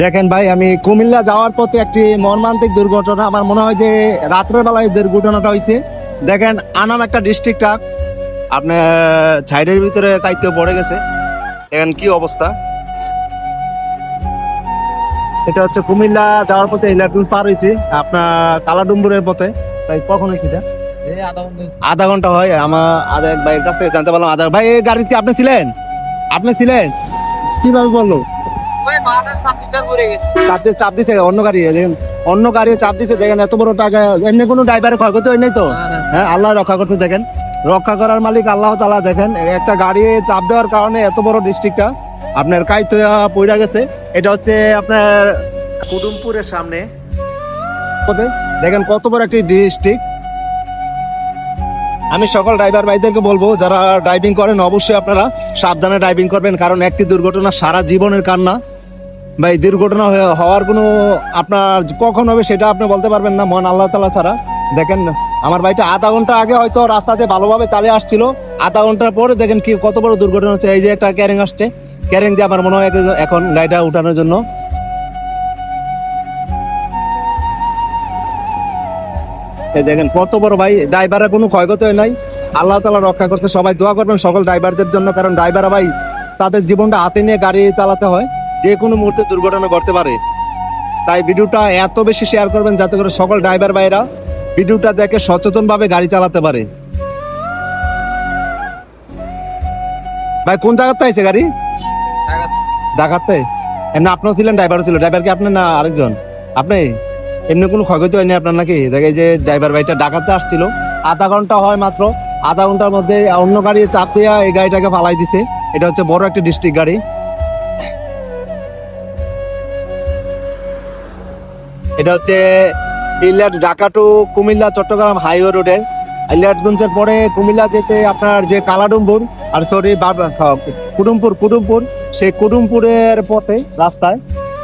দেখেন ভাই আমি কুমিল্লা যাওয়ার পথে একটি মর্মান্তিক দুর্ঘটনা। আমার মনে হয় যে রাত্রের বেলায় দুর্ঘটনাটা হয়েছে। দেখেন আনাম একটা ডিস্ট্রিক্টটা। আপনার সাইডের ভিতরে কাইতে পড়ে গেছে। দেখেন কি অবস্থা। এটা হচ্ছে কুমিল্লা যাওয়ার পথে ইলাটুল পার হয়েছে। আপনার কালাডুম্বুরের পথে। তাই কখন হয়েছে এটা? আধা ঘণ্টা হয়। আমার আধা এক ভাইয়ের কাছ থেকে জানতে পারলাম আধা। ভাই এই গাড়িতে কি আপনি ছিলেন? আপনি ছিলেন? কীভাবে বলল? চাপ দিয়ে চাপ দিছে অন্য গাড়ি দেখেন অন্য গাড়ি চাপ দিছে দেখেন এত বড় টাকা এমনি কোনো ড্রাইভারের ক্ষয়ক্ষতি হয় নাই তো? হ্যাঁ আল্লাহ রক্ষা করতে দেখেন। রক্ষা করার মালিক আল্লাহ তালা দেখেন একটা গাড়ি চাপ দেওয়ার কারণে এত বড় ডিস্ট্রিক্টটা আপনার কাইতে পড়ে গেছে। এটা হচ্ছে আপনার কুডুমপুরের সামনে। দেখেন কত বড় একটি ডিস্ট্রিক্ট আমি সকল ড্রাইভার ভাইদেরকে বলব যারা ড্রাইভিং করেন অবশ্যই আপনারা সাবধানে ড্রাইভিং করবেন কারণ একটি দুর্ঘটনা সারা জীবনের কান্না। এই দুর্ঘটনা হওয়ার কোনো আপনার কখন হবে সেটা আপনি বলতে পারবেন না মন আল্লাহ তালা ছাড়া। দেখেন, আমার ভাইটা আধা ঘণ্টা আগে হয়তো রাস্তাতে ভালোভাবে চালিয়ে আসছিল। আধা ঘণ্টার পরে দেখেন কি কত বড় দুর্ঘটনা হচ্ছে। এই যে একটা ক্যারিং আসছে। ক্যারিং দিয়ে আমার মনে হয় এখন গাড়িটা উঠানোর জন্য। দেখেন, কত বড় ভাই, ড্রাইভারের কোনো ক্ষয়ক্ষতি নাই। আল্লাহ তালা রক্ষা করছে। সবাই দোয়া করবেন সকল ড্রাইভারদের জন্য, কারণ ড্রাইভার ভাই, তাদের জীবনটা হাতে নিয়ে গাড়ি চালাতে হয়। যে কোনো মুহূর্তে দুর্ঘটনা ঘটতে পারে। তাই ভিডিওটা এত বেশি শেয়ার করবেন যাতে করে সকল ড্রাইভার ভাইরা ভিডিওটা দেখে সচেতনভাবে গাড়ি চালাতে পারে। ভাই কোন জায়গাতে আইছে গাড়ি? ঢাকাতে। এমনি আপনিও ছিলেন ড্রাইভারও ছিল। ড্রাইভার কি আপনার না আরেকজন? আপনি? এমনি কোনো ক্ষয়ক্ষতি হয়নি আপনার নাকি? দেখে যে ড্রাইভার ভাইটা ডাকাতে আসছিল। আধা ঘণ্টা হয় মাত্র। আধা ঘণ্টার মধ্যে অন্য গাড়ি চাপ দিয়ে এই গাড়িটাকে ফালাই দিছে। এটা হচ্ছে বড় একটা ডিস্ট্রিক্ট গাড়ি। এটা হচ্ছে ইলিয়াট ঢাকা টু কুমিল্লা, চট্টগ্রাম হাইওয়ে রোডের। ইলিয়াটগঞ্জের পরে কুমিল্লা যেতে আপনার যে কালাডুম্বুর, আর সরি কুডুমপুর কুডুমপুর, সেই কুডুমপুরের পথে, রাস্তায়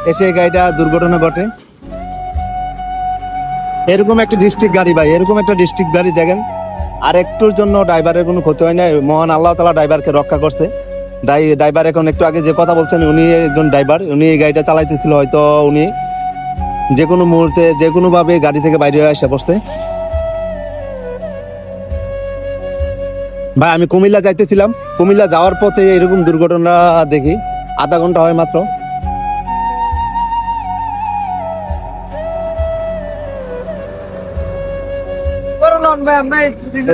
এসে গাড়িটা দুর্ঘটনা ঘটে। এরকম একটা ডিস্ট্রিক্ট গাড়ি ভাই, এরকম একটা ডিস্ট্রিক্ট গাড়ি দেখেন। আর একটুর জন্য ড্রাইভারের কোনো ক্ষতি হয় না মহান আল্লাহ তালা ড্রাইভারকে রক্ষা করছে। ড্রাই- ড্রাইভার এখন একটু আগে যে কথা বলছেন, উনি একজন ড্রাইভার উনি এই গাড়িটা চালাইতেছিল হয়তো উনি। যে কোনো মুহূর্তে যে কোনোভাবে গাড়ি থেকে বাইরে হয়ে আসে বসতে। ভাই, আমি কুমিল্লা যাইতেছিলাম। কুমিল্লা যাওয়ার পথে এরকম দুর্ঘটনা দেখি। আধা ঘণ্টা হয় মাত্র।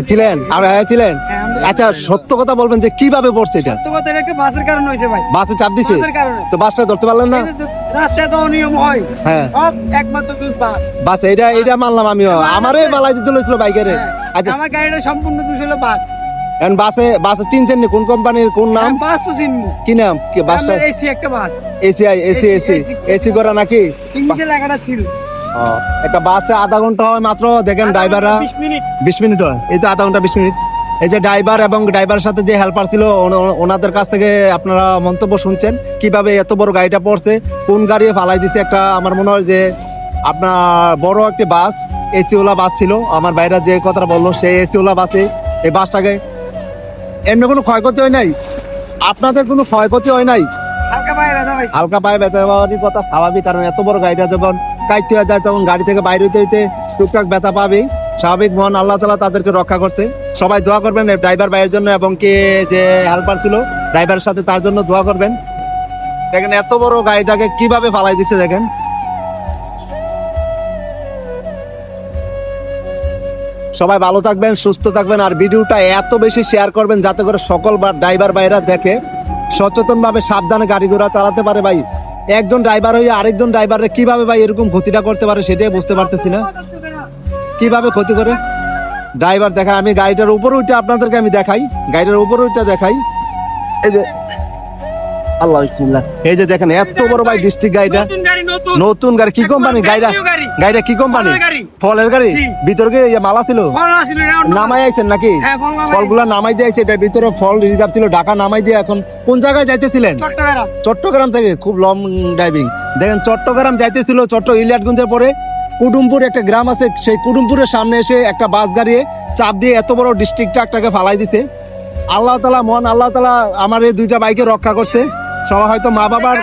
ছিলেন? আর হ্যাঁ ছিলেন? হ্যাঁ, আচ্ছা সত্য কথা বলবেন যে কীভাবে পড়ছে এটা? সত্য কথা, একটা বাসের কারণে হয়েছে ভাই। বাসে চাপ দিছে? তো বাসটা ধরতে পারলেন না? রাস্তায় তো অনিয়ম হয়। হ্যাঁ। একমাত্র দুষ বাস। বাস এটা এটা মানলাম আমিও। আমারই বেলায় দিতে বাইকের। হ্যাঁ, আচ্ছা। আমার গাড়িটা সম্পূর্ণ দুষ হলো বাস। এখন বাসে বাসে চিনছেন কোন কোম্পানির কোন নাম? হ্যাঁ, বাস তো চিনবো। কি নাম? কি বাসটা? এসি একটা bus. AC AC AC AC করা নাকি? ইংলিশে লেখাটা ছিল। ও, একটা বাসে আধা ঘণ্টা হয় মাত্র দেখেন ড্রাইভাররা বিশ মিনিট। হয় এই তো আধা ঘণ্টা বিশ মিনিট। এই যে ড্রাইভার এবং ড্রাইভারের সাথে যে হেল্পার ছিল ওন- ওন- ওনাদের কাছ থেকে আপনারা মন্তব্য শুনছেন কীভাবে এত বড় গাড়িটা পড়ছে কোন গাড়ি ফালাই দিছে একটা আমার মনে হয় যে আপনার বড় একটি বাস এসিওলা বাস ছিল। আমার ভাইরা যে কথাটা বলল সেই এসিওলা বাসে এই বাসটাকে এমনি কোনো ক্ষয়ক্ষতি হয় নাই? আপনাদের কোনো ক্ষয়ক্ষতি হয় নাই? হালকা পায়ে ব্যথা হালকা পায়ে ব্যথা কথা স্বাভাবিক কারণ এত বড় গাড়িটা যখন কাইতে যায়, তখন গাড়ি থেকে বাইরে হইতে হইতে টুকটাক ব্যথা পাবেই। স্বাভাবিক মহান আল্লাহ তালা তাদেরকে রক্ষা করছে। সবাই দোয়া করবেন ড্রাইভার ভাইয়ের জন্য এবং কে যে হেল্পার ছিল ড্রাইভারের সাথে তার জন্য দোয়া করবেন। দেখেন এত বড় গাড়িটাকে কীভাবে ফালাই দিছে দেখেন। সবাই ভালো থাকবেন, সুস্থ থাকবেন, আর ভিডিওটা এত বেশি শেয়ার করবেন যাতে করে সকল বা ড্রাইভার ভাইরা দেখে। সচেতন ভাবে সাবধানে গাড়ি ঘোড়া চালাতে পারে ভাই। একজন ড্রাইভার হয়ে আরেকজন ড্রাইভারের কীভাবে ভাই এরকম ক্ষতিটা করতে পারে সেটাই বুঝতে পারতেছি না। কীভাবে ক্ষতি করে? ড্রাইভার দেখা আমি গাড়িটার উপর উঠে আপনাদেরকে আমি দেখাই। গাড়িটার উপর উঠে দেখাই। এই যে আল্লাহ বিসমিল্লাহ। এই যে দেখেন এত বড় ভাই ডিস্ট্রিক্ট গাড়িটা। নতুন গাড়ি নতুন। নতুন গাড়ি কি কোম্পানি গাড়িটা। গাড়িটা কি কোম্পানি ফলের গাড়ি। ভিতরে কি মালা ছিল নামাই আইছেন নাকি? হ্যাঁ, ফলগুলা নামাই দিয়েছে এটার ভিতরে ফল রিজার্ভ ছিল ঢাকা নামাই দিয়ে এখন কোন জায়গায় যাইতেছিলেন? চট্টগ্রাম। থেকে খুব লং ড্রাইভিং দেখেন চট্টগ্রাম যাইতেছিল চট্ট ইলিয়াটগঞ্জের পরে কুডুমপুর একটা গ্রাম আছে সেই কুডুমপুরের সামনে এসে একটা বাস গাড়ি চাপ দিয়ে এত বড় ডিস্ট্রিক্ট ট্রাকটাকে ফালাই দিছে। আল্লাহ তালা মন আল্লাহ তালা আমার এই দুইটা বাইকে রক্ষা করছে। সবাই হয়তো মা বাবার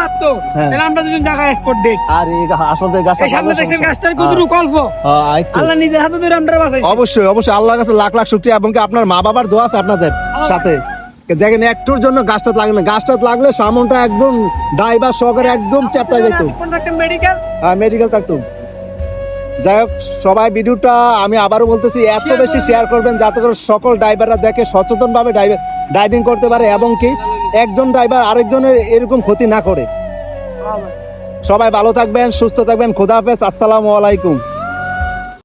মারতো। হ্যাঁ। তাহলে আমরা দুজন জায়গায় স্পট ডেট আর এই আসলে গাছটা সামনে দেখছেন গাছটার কত কল্প হ্যাঁ, আল্লাহ নিজের হাতে ধরে আমরা বাঁচাইছি। অবশ্যই অবশ্যই আল্লাহর কাছে লাখ লাখ শুক্রিয়া এবং কি আপনার মা বাবার দোয়া আছে আপনাদের সাথে? দেখেন একটুর জন্য গাছটা লাগলে না গাছটা লাগলে সামনটা একদম ড্রাইভার সহকারে একদম চ্যাপটা যেত মেডিকেল হ্যাঁ মেডিকেল যাই হোক সবাই ভিডিওটা আমি আবারও বলতেছি এত বেশি শেয়ার করবেন যাতে করে সকল ড্রাইভাররা দেখে সচেতন ভাবে ড্রাইভিং করতে পারে এবং কি একজন ড্রাইভার আরেকজনের এরকম ক্ষতি না করে। সবাই ভালো থাকবেন, সুস্থ থাকবেন, খোদা হাফেজ, আসসালামু আলাইকুম।